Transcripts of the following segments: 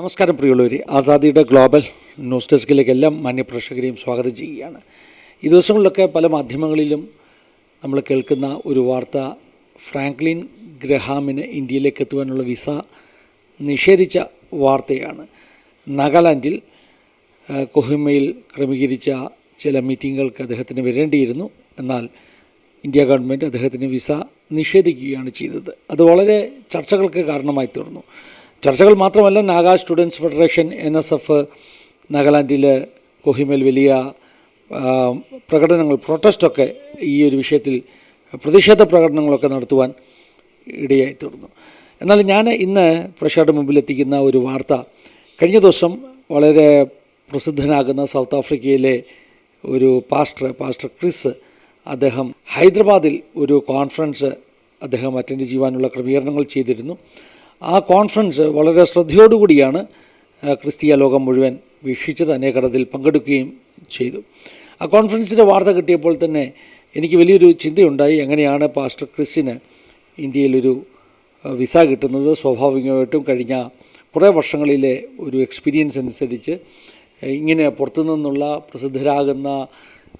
നമസ്കാരം പ്രിയുള്ളവർ ആസാദിയുടെ global news ഡെസ്കിലേക്ക് എല്ലാം മാന്യപ്രേക്ഷകരെയും സ്വാഗതം ചെയ്യുകയാണ്. ഈ ദിവസങ്ങളിലൊക്കെ പല മാധ്യമങ്ങളിലും നമ്മൾ കേൾക്കുന്ന ഒരു വാർത്ത ഫ്രാങ്ക്ലിൻ ഗ്രഹാമിന് ഇന്ത്യയിലേക്ക് എത്തുവാനുള്ള വിസ നിഷേധിച്ച വാർത്തയാണ്. നാഗാലാൻഡിൽ കൊഹിമയിൽ ക്രമീകരിച്ച ചില മീറ്റിങ്ങുകൾക്ക് അദ്ദേഹത്തിന് വരേണ്ടിയിരുന്നു. എന്നാൽ ഇന്ത്യ ഗവൺമെന്റ് അദ്ദേഹത്തിന് വിസ നിഷേധിക്കുകയാണ് ചെയ്തത്. അത് വളരെ ചർച്ചകൾക്ക് കാരണമായി തീർന്നു. ചർച്ചകൾ മാത്രമല്ല Naga students federation N S F നാഗാലാൻഡിൽ കൊഹിമയിൽ വലിയ പ്രകടനങ്ങൾ പ്രൊട്ടസ്റ്റൊക്കെ ഈ ഒരു വിഷയത്തിൽ പ്രതിഷേധ പ്രകടനങ്ങളൊക്കെ നടത്തുവാൻ ഇടയായി തുടർന്നു. എന്നാൽ ഞാൻ ഇന്ന് പ്രഷയുടെ മുമ്പിൽ എത്തിക്കുന്ന ഒരു വാർത്ത കഴിഞ്ഞ ദിവസം വളരെ പ്രസിദ്ധനാകുന്ന സൗത്ത് ആഫ്രിക്കയിലെ ഒരു പാസ്റ്റർ പാസ്റ്റർ ക്രിസ് അദ്ദേഹം ഹൈദരാബാദിൽ ഒരു കോൺഫറൻസ് അദ്ദേഹം അറ്റൻഡ് ചെയ്യുവാനുള്ള ക്രമീകരണങ്ങൾ ചെയ്തിരുന്നു. ആ കോൺഫറൻസ് വളരെ ശ്രദ്ധയോടുകൂടിയാണ് ക്രിസ്തീയ ലോകം മുഴുവൻ വീക്ഷിച്ചത് അനേകടതിൽ പങ്കെടുക്കുകയും ചെയ്തു. ആ കോൺഫറൻസിന്റെ വാർത്ത കിട്ടിയപ്പോൾ തന്നെ എനിക്ക് വലിയൊരു ചിന്തയുണ്ടായി എങ്ങനെയാണ് പാസ്റ്റർ ക്രിസ്റ്റിന് ഇന്ത്യയിലൊരു വിസ കിട്ടുന്നത്. സ്വാഭാവികമായിട്ടും കഴിഞ്ഞ കുറേ വർഷങ്ങളിലെ ഒരു എക്സ്പീരിയൻസ് അനുസരിച്ച് ഇങ്ങനെ പുറത്തു നിന്നുള്ള പ്രസിദ്ധരാകുന്ന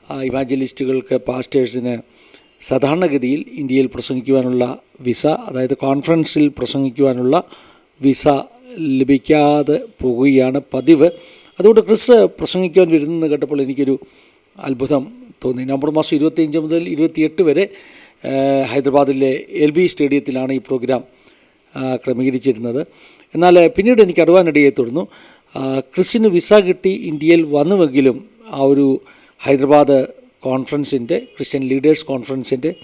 ഇവാഞ്ചലിസ്റ്റുകൾക്ക് പാസ്റ്റേഴ്സിന് സാധാരണഗതിയിൽ ഇന്ത്യയിൽ പ്രസംഗിക്കുവാനുള്ള വിസ അതായത് കോൺഫറൻസിൽ പ്രസംഗിക്കുവാനുള്ള വിസ ലഭിക്കാതെ പോകുകയാണ് പതിവ്. അതുകൊണ്ട് ക്രിസ് പ്രസംഗിക്കാൻ വരുന്നെന്ന് കേട്ടപ്പോൾ എനിക്കൊരു അത്ഭുതം തോന്നി. നവംബർ മാസം ഇരുപത്തിയഞ്ച് മുതൽ ഇരുപത്തിയെട്ട് വരെ ഹൈദരാബാദിലെ എൽ ബി സ്റ്റേഡിയത്തിലാണ് ഈ പ്രോഗ്രാം ക്രമീകരിച്ചിരുന്നത്. എന്നാൽ പിന്നീട് എനിക്ക് അറിവാനിടയെ തുടർന്നു. ക്രിസിന് വിസ കിട്ടി ഇന്ത്യയിൽ വന്നുവെങ്കിലും ആ ഒരു ഹൈദരാബാദ് കോൺഫറൻസിന്റെ ക്രിസ്ത്യൻ ലീഡേഴ്സ് കോൺഫറൻസിന്റെ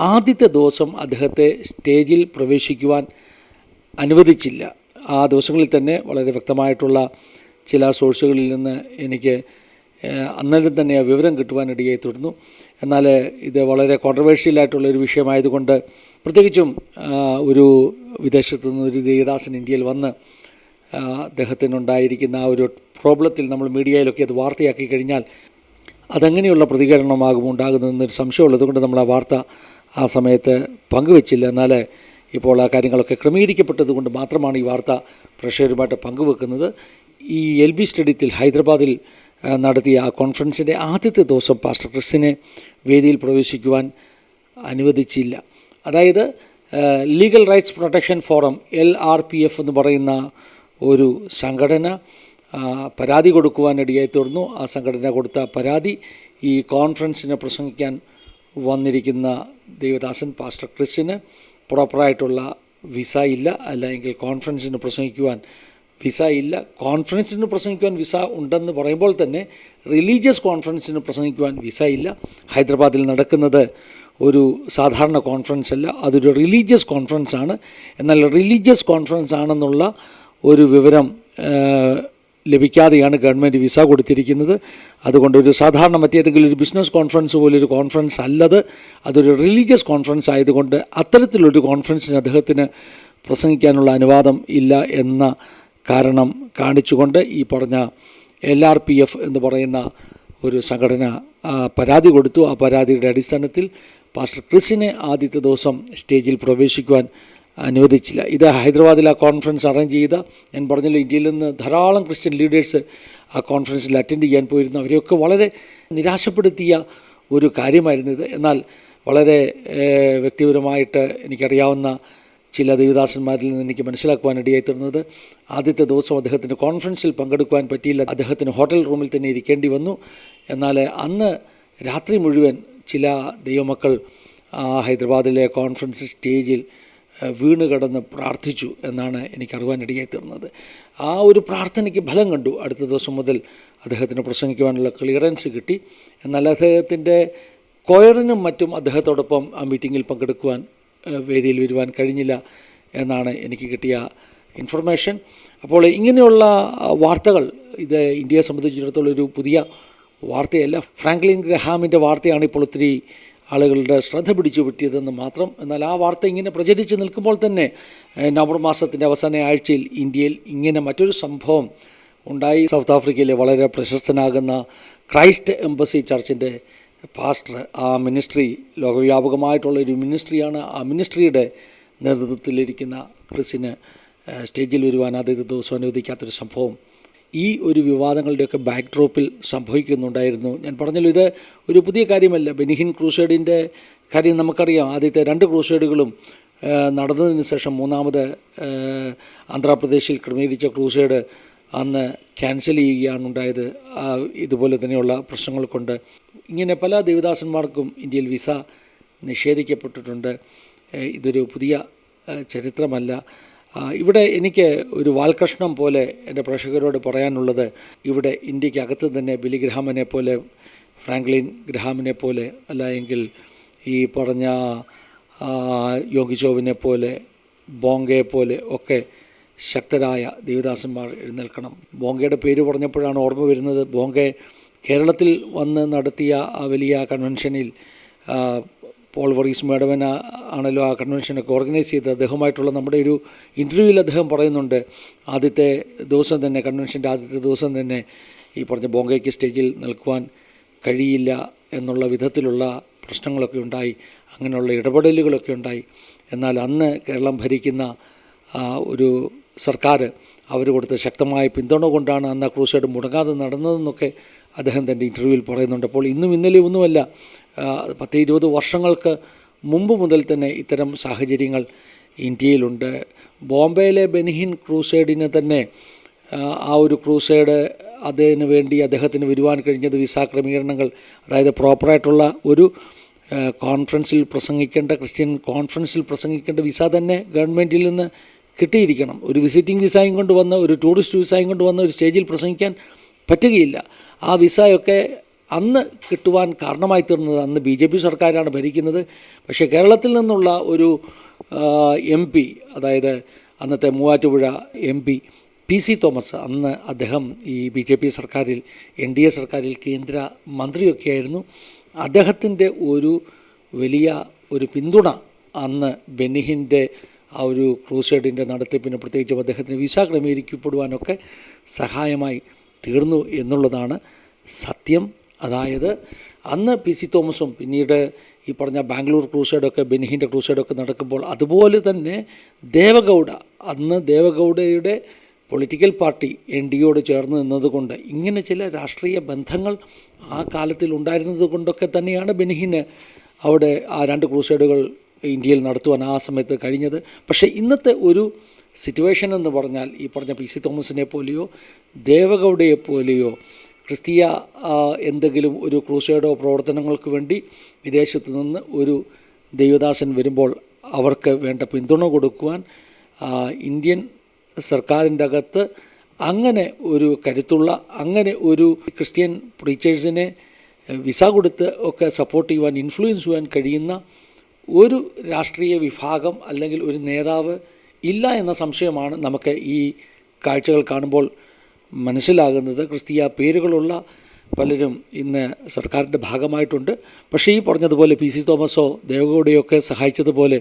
ആദ്യത്തെ ദിവസം അദ്ദേഹത്തെ സ്റ്റേജിൽ പ്രവേശിക്കുവാൻ അനുവദിച്ചില്ല. ആ ദിവസങ്ങളിൽ തന്നെ വളരെ വ്യക്തമായിട്ടുള്ള ചില സോഴ്സുകളിൽ നിന്ന് എനിക്ക് അന്നേരം തന്നെ ആ വിവരം കിട്ടുവാനിടയായി തുടർന്നു. എന്നാൽ ഇത് വളരെ കോൺട്രവേഴ്ഷ്യലായിട്ടുള്ളൊരു വിഷയമായതുകൊണ്ട് പ്രത്യേകിച്ചും ഒരു വിദേശത്തു നിന്ന് ഒരു ദേവദാസൻ ഇന്ത്യയിൽ വന്ന് അദ്ദേഹത്തിനുണ്ടായിരിക്കുന്ന ആ ഒരു പ്രോബ്ലത്തിൽ നമ്മൾ മീഡിയയിലൊക്കെ അത് വാർത്തയാക്കി കഴിഞ്ഞാൽ അതെങ്ങനെയുള്ള പ്രതികരണമാകും ഉണ്ടാകുന്നതെന്നൊരു സംശയമുള്ളത് കൊണ്ട് നമ്മൾ ആ വാർത്ത ആ സമയത്ത് പങ്കുവച്ചില്ല. എന്നാൽ ഇപ്പോൾ ആ കാര്യങ്ങളൊക്കെ ക്രമീകരിക്കപ്പെട്ടത് കൊണ്ട് മാത്രമാണ് ഈ വാർത്ത പ്രേക്ഷകരുമായിട്ട് പങ്കുവെക്കുന്നത്. ഈ എൽ ബി സ്റ്റേഡിയത്തിൽ ഹൈദരാബാദിൽ നടത്തിയ ആ കോൺഫറൻസിന്റെ ആദ്യത്തെ ദിവസം പാസ്റ്റർ ക്രിസ്റ്റിനെ വേദിയിൽ പ്രവേശിക്കുവാൻ അനുവദിച്ചില്ല. അതായത് legal rights protection forum L R P F എന്ന് പറയുന്ന ഒരു സംഘടന പരാതി കൊടുക്കുവാനിടയായി തീർന്നു. ആ സംഘടന കൊടുത്ത പരാതി ഈ കോൺഫറൻസിനെ പ്രസംഗിക്കാൻ വന്നിരിക്കുന്ന ദേവദാസൻ പാസ്റ്റർ ക്രിസ്റ്റിന് പ്രോപ്പറായിട്ടുള്ള വിസ ഇല്ല. അല്ലെങ്കിൽ കോൺഫറൻസിന് പ്രസംഗിക്കുവാൻ വിസ ഇല്ല. കോൺഫറൻസിന് പ്രസംഗിക്കുവാൻ വിസ ഉണ്ടെന്ന് പറയുമ്പോൾ തന്നെ റിലീജിയസ് കോൺഫറൻസിന് പ്രസംഗിക്കുവാൻ വിസ ഇല്ല. ഹൈദരാബാദിൽ നടക്കുന്നത് ഒരു സാധാരണ കോൺഫറൻസ് അല്ല അതൊരു റിലീജിയസ് കോൺഫറൻസ് ആണ് എന്നാൽ റിലീജിയസ് കോൺഫറൻസ് ആണെന്നുള്ള ഒരു വിവരം ലഭിക്കാതെയാണ് ഗവൺമെന്റ് വിസ കൊടുത്തിരിക്കുന്നത്. അതുകൊണ്ട് ഒരു സാധാരണ മറ്റേതെങ്കിലും ഒരു ബിസിനസ് കോൺഫറൻസ് പോലൊരു കോൺഫറൻസ് അല്ലത് അതൊരു റിലീജിയസ് കോൺഫറൻസ് ആയതുകൊണ്ട് അത്തരത്തിലൊരു കോൺഫറൻസിന് അദ്ദേഹത്തിന് പ്രസംഗിക്കാനുള്ള അനുവാദം ഇല്ല എന്ന കാരണം കാണിച്ചുകൊണ്ട് ഈ പറഞ്ഞ എൽ ആർ പി എഫ് എന്ന് പറയുന്ന ഒരു സംഘടന പരാതി കൊടുത്തു. ആ പരാതിയുടെ അടിസ്ഥാനത്തിൽ പാസ്റ്റർ ക്രിസിനെ ആദ്യത്തെ ദിവസം സ്റ്റേജിൽ പ്രവേശിക്കുവാൻ അനുവദിച്ചില്ല. ഇത് ഹൈദരാബാദിൽ ആ കോൺഫറൻസ് അറേഞ്ച് ചെയ്ത ഞാൻ പറഞ്ഞല്ലോ ഇന്ത്യയിൽ നിന്ന് ധാരാളം ക്രിസ്ത്യൻ ലീഡേഴ്സ് ആ കോൺഫറൻസിൽ അറ്റൻഡ് ചെയ്യാൻ പോയിരുന്നു. അവരെയൊക്കെ വളരെ നിരാശപ്പെടുത്തിയ ഒരു കാര്യമായിരുന്നു ഇത്. എന്നാൽ വളരെ വ്യക്തിപരമായിട്ട് എനിക്കറിയാവുന്ന ചില ദേവദാസന്മാരിൽ നിന്ന് എനിക്ക് മനസ്സിലാക്കുവാനിടയായി തീർന്നത്. ആദ്യത്തെ ദിവസം അദ്ദേഹത്തിന് കോൺഫറൻസിൽ പങ്കെടുക്കുവാൻ പറ്റിയില്ല. അദ്ദേഹത്തിന് ഹോട്ടൽ റൂമിൽ തന്നെ ഇരിക്കേണ്ടി വന്നു. എന്നാൽ അന്ന് രാത്രി മുഴുവൻ ചില ദൈവമക്കൾ ഹൈദരാബാദിലെ കോൺഫറൻസ് സ്റ്റേജിൽ വീണ് കിടന്ന് പ്രാർത്ഥിച്ചു എന്നാണ് എനിക്ക് അറിവാനിടയായി തീർന്നത്. ആ ഒരു പ്രാർത്ഥനയ്ക്ക് ഫലം കണ്ടു. അടുത്ത ദിവസം മുതൽ അദ്ദേഹത്തിന് പ്രസംഗിക്കുവാനുള്ള ക്ലിയറൻസ് കിട്ടി. എന്നാൽ അദ്ദേഹത്തിന്റെ കൊയറിനും മറ്റും അദ്ദേഹത്തോടൊപ്പം ആ മീറ്റിങ്ങിൽ പങ്കെടുക്കുവാൻ വേദിയിൽ വരുവാൻ കഴിഞ്ഞില്ല എന്നാണ് എനിക്ക് കിട്ടിയ ഇൻഫർമേഷൻ. അപ്പോൾ ഇങ്ങനെയുള്ള വാർത്തകൾ ഇത് ഇന്ത്യയെ സംബന്ധിച്ചിടത്തോളം ഒരു പുതിയ വാർത്തയല്ല. ഫ്രാങ്ക്ലിൻ ഗ്രഹാമിന്റെ വാർത്തയാണ് ഇപ്പോൾ ഒത്തിരി ആളുകളുടെ ശ്രദ്ധ പിടിച്ചു പറ്റിയതെന്ന് മാത്രം. എന്നാൽ ആ വാർത്ത ഇങ്ങനെ പ്രചരിച്ച് നിൽക്കുമ്പോൾ തന്നെ നവംബർ മാസത്തിന്റെ അവസാന ആഴ്ചയിൽ ഇന്ത്യയിൽ ഇങ്ങനെ മറ്റൊരു സംഭവം ഉണ്ടായി. സൗത്ത് ആഫ്രിക്കയിലെ വളരെ പ്രശസ്തനാകുന്ന ക്രൈസ്റ്റ് എംബസി ചർച്ചിന്റെ പാസ്റ്റർ ആ മിനിസ്ട്രി ലോകവ്യാപകമായിട്ടുള്ള ഒരു മിനിസ്ട്രിയാണ് ആ മിനിസ്ട്രിയുടെ നേതൃത്വത്തിലിരിക്കുന്ന ക്രിസിന് സ്റ്റേജിൽ വരുവാൻ ആദ്യത്തെ ദിവസം അനുവദിക്കാത്തൊരു സംഭവം ഈ ഒരു വിവാദങ്ങളുടെയൊക്കെ ബാക്ക് ഡ്രോപ്പിൽ സംഭവിക്കുന്നുണ്ടായിരുന്നു. ഞാൻ പറഞ്ഞല്ലോ ഇത് ഒരു പുതിയ കാര്യമല്ല. ബെനിഹിൻ ക്രൂസൈഡിന്റെ കാര്യം നമുക്കറിയാം. ആദ്യത്തെ രണ്ട് ക്രൂസേഡുകളും നടന്നതിന് ശേഷം മൂന്നാമത് ആന്ധ്രാപ്രദേശിൽ ക്രമീകരിച്ച ക്രൂസേഡ് അന്ന് ക്യാൻസൽ ചെയ്യുകയാണ് ഉണ്ടായത് ഇതുപോലെ തന്നെയുള്ള പ്രശ്നങ്ങൾ കൊണ്ട് ഇങ്ങനെ പല ദേവദാസന്മാർക്കും ഇന്ത്യയിൽ വിസ നിഷേധിക്കപ്പെട്ടിട്ടുണ്ട്. ഇതൊരു പുതിയ ചരിത്രമല്ല. ഇവിടെ എനിക്ക് ഒരു വാൽകഷ്ണം പോലെ എന്റെ പ്രേക്ഷകരോട് പറയാനുള്ളത് ഇവിടെ ഇന്ത്യക്കകത്ത് തന്നെ ബിലി ഗ്രഹാമിനെ പോലെ ഫ്രാങ്ക്ലിൻ ഗ്രഹാമിനെ പോലെ അല്ലായെങ്കിൽ ഈ പറഞ്ഞ യോഗിചോവിനെ പോലെ ബോങ്കയെ പോലെ ഒക്കെ ശക്തരായ ദേവദാസന്മാർ എഴുന്നേൽക്കണം. ബോങ്കയുടെ പേര് പറഞ്ഞപ്പോഴാണ് ഓർമ്മ വരുന്നത്. ബോങ്കെ കേരളത്തിൽ വന്ന് നടത്തിയ ആ വലിയ കൺവെൻഷനിൽ പോൾ വറീസ് മേഡവൻ ആണല്ലോ ആ കൺവെൻഷനൊക്കെ ഓർഗനൈസ് ചെയ്ത് അദ്ദേഹമായിട്ടുള്ള നമ്മുടെ ഒരു ഇന്റർവ്യൂവിൽ അദ്ദേഹം പറയുന്നുണ്ട് ആദ്യത്തെ ദിവസം തന്നെ കൺവെൻഷന്റെ ആദ്യത്തെ ദിവസം തന്നെ ഈ പറഞ്ഞ ബോങ്കയ്ക്ക് സ്റ്റേജിൽ നിൽക്കുവാൻ കഴിയില്ല എന്നുള്ള വിധത്തിലുള്ള പ്രശ്നങ്ങളൊക്കെ ഉണ്ടായി. അങ്ങനെയുള്ള ഇടപെടലുകളൊക്കെ ഉണ്ടായി. എന്നാൽ അന്ന് കേരളം ഭരിക്കുന്ന ഒരു സർക്കാർ അവർ കൊടുത്ത ശക്തമായ പിന്തുണ കൊണ്ടാണ് അന്ന് ആ ക്രൂസൈഡ് മുടങ്ങാതെ നടന്നതെന്നൊക്കെ അദ്ദേഹം തന്റെ ഇന്റർവ്യൂവിൽ പറയുന്നുണ്ട്. അപ്പോൾ ഇന്നും ഇന്നലെ ഒന്നുമല്ല പത്ത് ഇരുപത് വർഷങ്ങൾക്ക് മുമ്പ് മുതൽ തന്നെ ഇത്തരം സാഹചര്യങ്ങൾ ഇന്ത്യയിലുണ്ട്. ബോംബെയിലെ ബെനിഹിൻ ക്രൂസൈഡിന് തന്നെ ആ ഒരു ക്രൂസൈഡ് അതിന് വേണ്ടി അദ്ദേഹത്തിന് വരുവാൻ കഴിഞ്ഞത് വിസ ക്രമീകരണങ്ങൾ അതായത് പ്രോപ്പറായിട്ടുള്ള ഒരു കോൺഫറൻസിൽ പ്രസംഗിക്കേണ്ട ക്രിസ്ത്യൻ കോൺഫറൻസിൽ പ്രസംഗിക്കേണ്ട വിസ തന്നെ ഗവൺമെന്റിൽ നിന്ന് കിട്ടിയിരിക്കണം. ഒരു വിസിറ്റിംഗ് വിസയും കൊണ്ട് വന്ന് ഒരു ടൂറിസ്റ്റ് വിസയും കൊണ്ട് വന്ന് ഒരു സ്റ്റേജിൽ പ്രസംഗിക്കാൻ പറ്റുകയില്ല. ആ വിസയൊക്കെ അന്ന് കിട്ടുവാൻ കാരണമായി തീർന്നത് അന്ന് ബി ജെ പി സർക്കാരാണ് ഭരിക്കുന്നത്. പക്ഷേ കേരളത്തിൽ നിന്നുള്ള ഒരു എം പി അതായത് അന്നത്തെ Muvattupuzha M P P C Thomas അന്ന് അദ്ദേഹം ഈ ബി ജെ പി സർക്കാരിൽ എൻ ഡി എ സർക്കാരിൽ കേന്ദ്ര മന്ത്രിയൊക്കെയായിരുന്നു. അദ്ദേഹത്തിന്റെ ഒരു വലിയ ഒരു പിന്തുണ അന്ന് ബെനിഹിന്റെ ആ ഒരു ക്രൂസൈഡിന്റെ നടത്തിപ്പിന് പ്രത്യേകിച്ചും അദ്ദേഹത്തിന് വിസ ക്രമീകരിക്കപ്പെടുവാനൊക്കെ സഹായമായി തീർന്നു എന്നുള്ളതാണ് സത്യം. അതായത് അന്ന് പി സി തോമസും പിന്നീട് ഈ പറഞ്ഞ ബാംഗ്ലൂർ ക്രൂസൈഡൊക്കെ ബെനിഹിന്റെ ക്രൂസൈഡൊക്കെ നടക്കുമ്പോൾ അതുപോലെ തന്നെ ദേവഗൗഡ അന്ന് ദേവഗൗഡയുടെ പൊളിറ്റിക്കൽ പാർട്ടി എൻ ഡി ചേർന്ന് നിന്നതുകൊണ്ട് ഇങ്ങനെ ചില രാഷ്ട്രീയ ബന്ധങ്ങൾ ആ കാലത്തിൽ ഉണ്ടായിരുന്നത് കൊണ്ടൊക്കെ തന്നെയാണ് ബെനിഹിന് അവിടെ ആ രണ്ട് ക്രൂസൈഡുകൾ ഇന്ത്യയിൽ നടത്തുവാൻ ആ സമയത്ത് കഴിഞ്ഞത്. പക്ഷേ ഇന്നത്തെ ഒരു സിറ്റുവേഷൻ എന്ന് പറഞ്ഞാൽ ഈ പറഞ്ഞ പി സി തോമസിനെ പോലെയോ ദേവഗൗഡയെ പോലെയോ ക്രിസ്തീയ എന്തെങ്കിലും ഒരു ക്രൂസൈഡോ പ്രവർത്തനങ്ങൾക്ക് വേണ്ടി വിദേശത്ത് നിന്ന് ഒരു ദൈവദാസൻ വരുമ്പോൾ അവർക്ക് വേണ്ട പിന്തുണ കൊടുക്കുവാൻ ഇന്ത്യൻ സർക്കാരിന്റെ അകത്ത് അങ്ങനെ ഒരു കരുത്തുള്ള അങ്ങനെ ഒരു ക്രിസ്ത്യൻ പ്രീച്ചേഴ്സിനെ വിസ കൊടുത്ത് ഒക്കെ സപ്പോർട്ട് ചെയ്യുവാൻ ഇൻഫ്ലുവൻസ് ചെയ്യാൻ കഴിയുന്ന ഒരു രാഷ്ട്രീയ വിഭാഗം അല്ലെങ്കിൽ ഒരു നേതാവ് ഇല്ല എന്ന സംശയമാണ് നമുക്ക് ഈ കാഴ്ചകൾ കാണുമ്പോൾ മനസ്സിലാകുന്നത്. ക്രിസ്തീയ പേരുകളുള്ള പലരും ഇന്ന് സർക്കാരിന്റെ ഭാഗമായിട്ടുണ്ട്. പക്ഷേ ഈ പറഞ്ഞതുപോലെ പി സി തോമസോ ദേവഗൗഡയൊക്കെ സഹായിച്ചതുപോലെ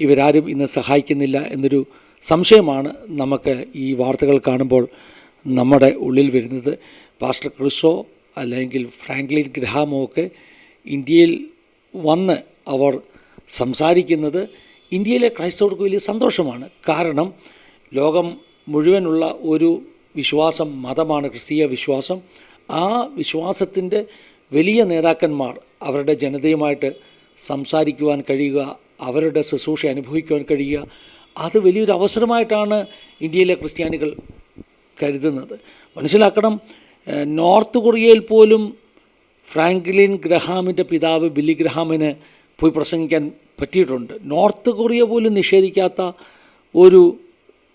ഇവരാരും ഇന്ന് സഹായിക്കുന്നില്ല എന്നൊരു സംശയമാണ് നമുക്ക് ഈ വാർത്തകൾ കാണുമ്പോൾ നമ്മുടെ ഉള്ളിൽ വരുന്നത്. പാസ്റ്റർ ക്രിസോ അല്ലെങ്കിൽ ഫ്രാങ്ക്ലിൻ ഗ്രഹാമോ ഒക്കെ ഇന്ത്യയിൽ വന്ന് അവർ സംസാരിക്കുന്നത് ഇന്ത്യയിലെ ക്രൈസ്തവർക്ക് വലിയ സന്തോഷമാണ്. കാരണം ലോകം മുഴുവനുള്ള ഒരു വിശ്വാസം മതമാണ് ക്രിസ്തീയ വിശ്വാസം. ആ വിശ്വാസത്തിന്റെ വലിയ നേതാക്കന്മാർ അവരുടെ ജനതയുമായിട്ട് സംസാരിക്കുവാൻ കഴിയുക അവരുടെ ശുശ്രൂഷ അനുഭവിക്കുവാൻ കഴിയുക അത് വലിയൊരു അവസരമായിട്ടാണ് ഇന്ത്യയിലെ ക്രിസ്ത്യാനികൾ കരുതുന്നത്. മനസ്സിലാക്കണം നോർത്ത് കൊറിയയിൽ പോലും ഫ്രാങ്ക്ലിൻ ഗ്രഹാമിന്റെ പിതാവ് ബില്ലി ഗ്രഹാമിന് പോയി പ്രസംഗിക്കാൻ പറ്റിയിട്ടുണ്ട്. നോർത്ത് കൊറിയ പോലും നിഷേധിക്കാത്ത ഒരു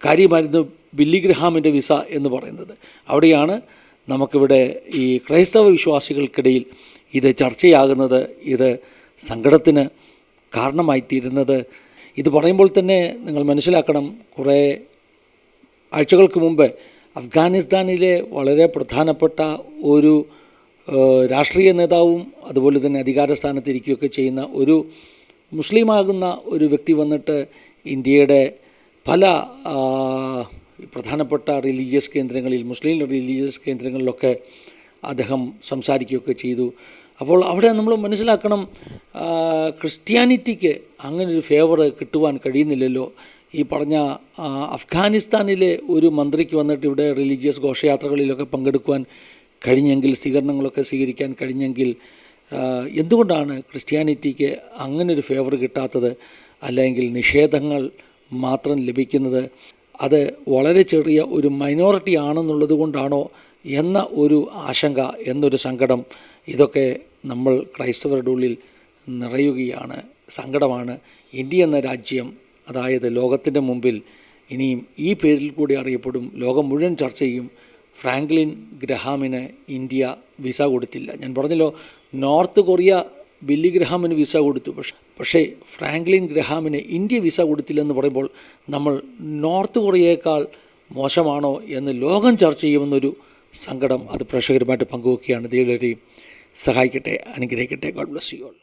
കാര്യമായിരുന്നു ബില്ലി ഗ്രഹാമിന്റെ വിസ എന്ന് പറയുന്നത്. അവിടെയാണ് നമുക്കിവിടെ ഈ ക്രൈസ്തവ വിശ്വാസികൾക്കിടയിൽ ഇത് ചർച്ചയാകുന്നത് ഇത് സങ്കടത്തിന് കാരണമായിത്തീരുന്നത്. ഇത് പറയുമ്പോൾ തന്നെ നിങ്ങൾ മനസ്സിലാക്കണം കുറേ ആഴ്ചകൾക്ക് മുമ്പ് അഫ്ഗാനിസ്ഥാനിലെ വളരെ പ്രധാനപ്പെട്ട ഒരു രാഷ്ട്രീയ നേതാവും അതുപോലെ തന്നെ അധികാര സ്ഥാനത്തിരിക്കുകയൊക്കെ ചെയ്യുന്ന ഒരു മുസ്ലിമാകുന്ന ഒരു വ്യക്തി വന്നിട്ട് ഇന്ത്യയുടെ പല പ്രധാനപ്പെട്ട റിലീജിയസ് കേന്ദ്രങ്ങളിൽ മുസ്ലിം റിലീജിയസ് കേന്ദ്രങ്ങളിലൊക്കെ അദ്ദേഹം സംസാരിക്കുകയൊക്കെ ചെയ്തു. അപ്പോൾ അവിടെ നമ്മൾ മനസ്സിലാക്കണം ക്രിസ്ത്യാനിറ്റിക്ക് അങ്ങനെ ഒരു ഫേവർ കിട്ടുവാൻ കഴിയുന്നില്ലല്ലോ. ഈ പറഞ്ഞ അഫ്ഗാനിസ്ഥാനിലെ ഒരു മന്ത്രിക്ക് വന്നിട്ട് ഇവിടെ റിലീജിയസ് ഘോഷയാത്രകളിലൊക്കെ പങ്കെടുക്കുവാൻ കഴിഞ്ഞെങ്കിൽ സ്വീകരണങ്ങളൊക്കെ സ്വീകരിക്കാൻ കഴിഞ്ഞെങ്കിൽ എന്തുകൊണ്ടാണ് ക്രിസ്ത്യാനിറ്റിക്ക് അങ്ങനെ ഒരു ഫേവർ കിട്ടാത്തത്? അല്ലെങ്കിൽ നിഷേധങ്ങൾ മാത്രം ലഭിക്കുന്നത്? അത് വളരെ ചെറിയ ഒരു മൈനോറിറ്റി ആണെന്നുള്ളത് കൊണ്ടാണോ എന്ന ഒരു ആശങ്ക എന്നൊരു സങ്കടം ഇതൊക്കെ നമ്മൾ ക്രൈസ്തവരുടെ ഉള്ളിൽ നിറയുകയാണ്. സങ്കടമാണ് ഇന്ത്യ എന്ന രാജ്യം അതായത് ലോകത്തിന്റെ മുമ്പിൽ ഇനിയും ഈ പേരിൽ കൂടി അറിയപ്പെടും. ലോകം മുഴുവൻ ചർച്ച ചെയ്യും ഫ്രാങ്ക്ലിൻ ഗ്രഹാമിന് ഇന്ത്യ വിസ കൊടുത്തില്ല. ഞാൻ പറഞ്ഞല്ലോ നോർത്ത് കൊറിയ ബില്ലി ഗ്രഹാമിന് വിസ കൊടുത്തു. പക്ഷേ പക്ഷേ ഫ്രാങ്ക്ലിൻ ഗ്രഹാമിന് ഇന്ത്യ വിസ കൊടുത്തില്ലെന്ന് പറയുമ്പോൾ നമ്മൾ നോർത്ത് കൊറിയയേക്കാൾ മോശമാണോ എന്ന് ലോകം ചർച്ച ചെയ്യുമെന്നൊരു സങ്കടം അത് പ്രേക്ഷകരുമായിട്ട് പങ്കുവെക്കുകയാണ്. ദൈവരെയും സഹായിക്കട്ടെ അനുഗ്രഹിക്കട്ടെ. God bless you all.